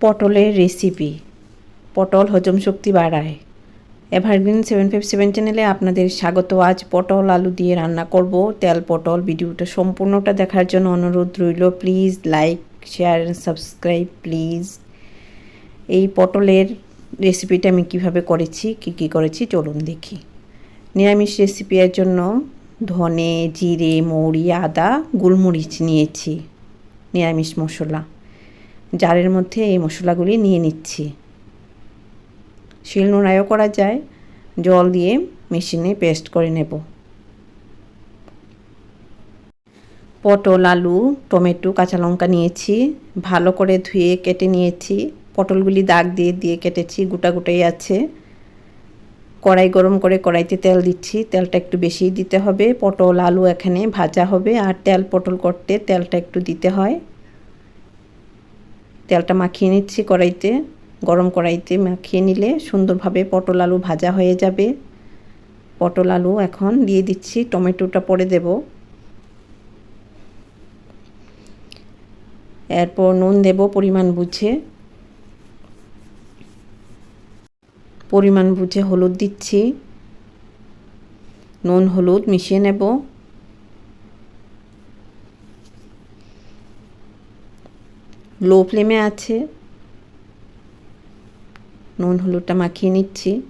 পটলের রেসিপি পটল হজম শক্তি বাড়ায়। এভারগ্রিন সেভেন ফাইভ সেভেন চ্যানেলে আপনাদের স্বাগত। আজ পটল আলু দিয়ে রান্না করব। তেল, পটল ভিডিওটা সম্পূর্ণটা দেখার জন্য অনুরোধ রইল। Please like share and subscribe please এই পটলের রেসিপিটা আমি কীভাবে করেছি, কি কি করেছি, চলুন দেখি। নিরামিষ রেসিপি এর জন্য ধনে, জিরে, মৌরি, আদা, গোলমরিচ নিয়েছি। নিরামিষ মশলা। জারের মধ্যে এই মশলাগুলি নিয়ে নিচ্ছি। শিল নোড়াইও করা যায়। জল দিয়ে মেশিনে পেস্ট করে নেব। পটল, আলু, টমেটো, কাঁচা লঙ্কা নিয়েছি। ভালো করে ধুয়ে কেটে নিয়েছি। পটলগুলি দাগ দিয়ে দিয়ে কেটেছি। গোটা গোটাই আছে। কড়াই গরম করে কড়াইতে তেল দিচ্ছি। তেলটা একটু বেশি দিতে হবে। পটল, আলু এখানে ভাজা হবে। আর তেল পটল করতে তেলটা একটু দিতে হয়। তেলটা মাখিয়ে নিচ্ছি কড়াইতে, গরম কড়াইতে মাখিয়ে নিলে সুন্দরভাবে পটল আলু ভাজা হয়ে যাবে। পটল আলু এখন দিয়ে দিচ্ছি, টমেটোটা পরে দেব। এরপর নুন দেব পরিমাণ বুঝে। পরিমাণ বুঝে হলুদ দিচ্ছি। নুন হলুদ মিশিয়ে নেব। লো ফ্লেমে আছে। নুন হলুদটা মাখিয়ে নিচ্ছি।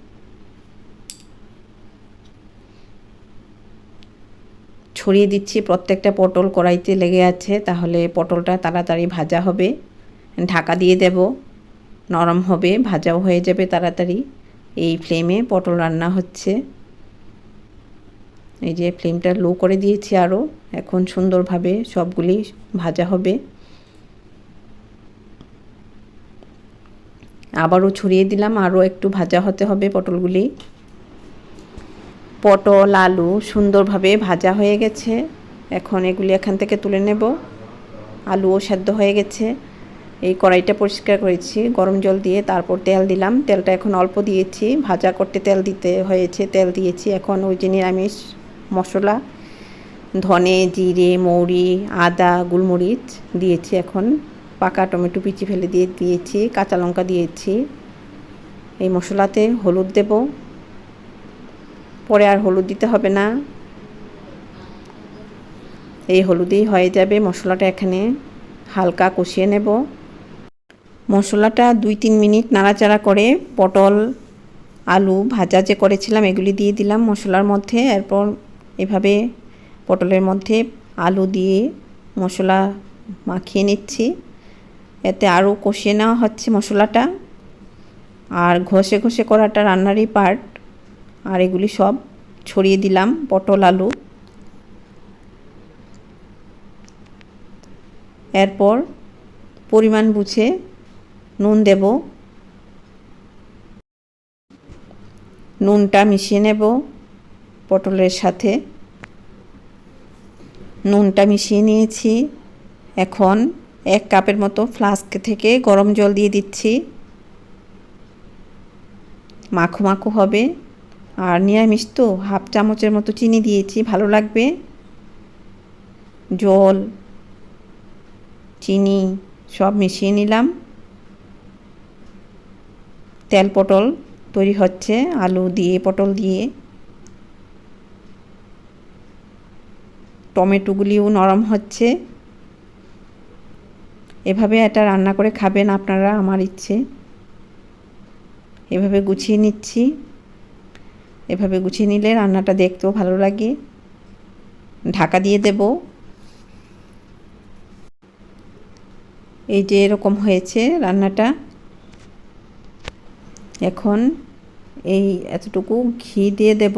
ছড়িয়ে দিচ্ছি প্রত্যেকটা পটল কড়াইতে লেগে আছে, তাহলে পটলটা তাড়াতাড়ি ভাজা হবে। ঢাকা দিয়ে দেব, নরম হবে, ভাজাও হয়ে যাবে তাড়াতাড়ি। এই ফ্লেমে পটল রান্না হচ্ছে। এই যে ফ্লেমটা লো করে দিয়েছি আরও এখন সুন্দরভাবে সবগুলি ভাজা হবে। আবারও ছড়িয়ে দিলাম, আরও একটু ভাজা হতে হবে পটলগুলি। পটল, আলু সুন্দরভাবে ভাজা হয়ে গেছে। এখন এগুলি এখান থেকে তুলে নেব। আলুও সেদ্ধ হয়ে গেছে। এই কড়াইটা পরিষ্কার করেছি, গরম জল দিয়ে তারপর তেল দিলাম। তেলটা এখন অল্প দিয়েছি, ভাজা করতে তেল দিতে হয়েছে, তেল দিয়েছি। এখন ওই যে নিরামিষ মশলা, ধনে, জিরে, মৌরি, আদা, গোলমরিচ দিয়েছি এখন। পাকা টমেটো পিচি ফেলে দিয়ে দিয়েছি, কাঁচা লঙ্কা দিয়েছি। এই মশলাতে হলুদ দেব। পরে আর হলুদ দিতে হবে না। এই হলুদেই হয়ে যাবে মশলাটা এখানে। হালকা কষিয়ে নেব। মশলাটা দুই তিন মিনিট নাড়াচাড়া করে পটল, আলু ভাজা যে করেছিলাম এগুলি দিয়ে দিলাম মশলার মধ্যে। এরপর এভাবে পটলের মধ্যে আলু দিয়ে মশলা মাখিয়ে নিচ্ছি। এতে আরও কষিয়ে নেওয়া হচ্ছে মশলাটা। আর ঘষে ঘষে করাটা রান্নারই পার্ট আর এগুলি সব ছড়িয়ে দিলাম পটল, আলু। এরপর পরিমাণ বুঝে নুন দেব। নুনটা মিশিয়ে নেব পটলের সাথে। নুনটা মিশিয়ে নিয়েছি। এখন এক কাপের মতো ফ্লাস্ক থেকে গরম জল দিয়ে দিচ্ছি। মাখো মাখো হবে। আর নিরামিষ তো, হাফ চামচের মতো চিনি দিয়েছি, ভালো লাগবে। জল, চিনি সব মিশিয়ে নিলাম। তেল পটল তৈরি হচ্ছে, আলু দিয়ে, পটল দিয়ে। টমেটোগুলিও নরম হচ্ছে। এভাবে এটা রান্না করে খাবেন আপনারা, আমার ইচ্ছে। এভাবে গুছিয়ে নিচ্ছি। এভাবে গুছিয়ে নিলে রান্নাটা দেখতেও ভালো লাগে। ঢাকা দিয়ে দেব। এই যে এরকম হয়েছে রান্নাটা। এখন এই এতটুকু ঘি দিয়ে দেব,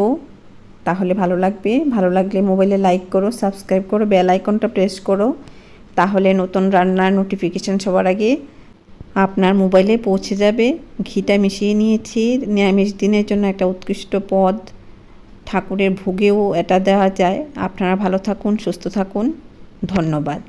তাহলে ভালো লাগবে। ভালো লাগলে মোবাইলে লাইক করো, সাবস্ক্রাইব করো, বেল আইকনটা প্রেস করো। তাহলে নতুন রান্নার নোটিফিকেশান সবার আগে আপনার মোবাইলে পৌঁছে যাবে। ঘিটা মিশিয়ে নিয়েছি। নিরামিষ দিনের জন্য একটা উৎকৃষ্ট পদ। ঠাকুরের ভোগেও এটা দেওয়া যায়। আপনারা ভালো থাকুন, সুস্থ থাকুন। ধন্যবাদ।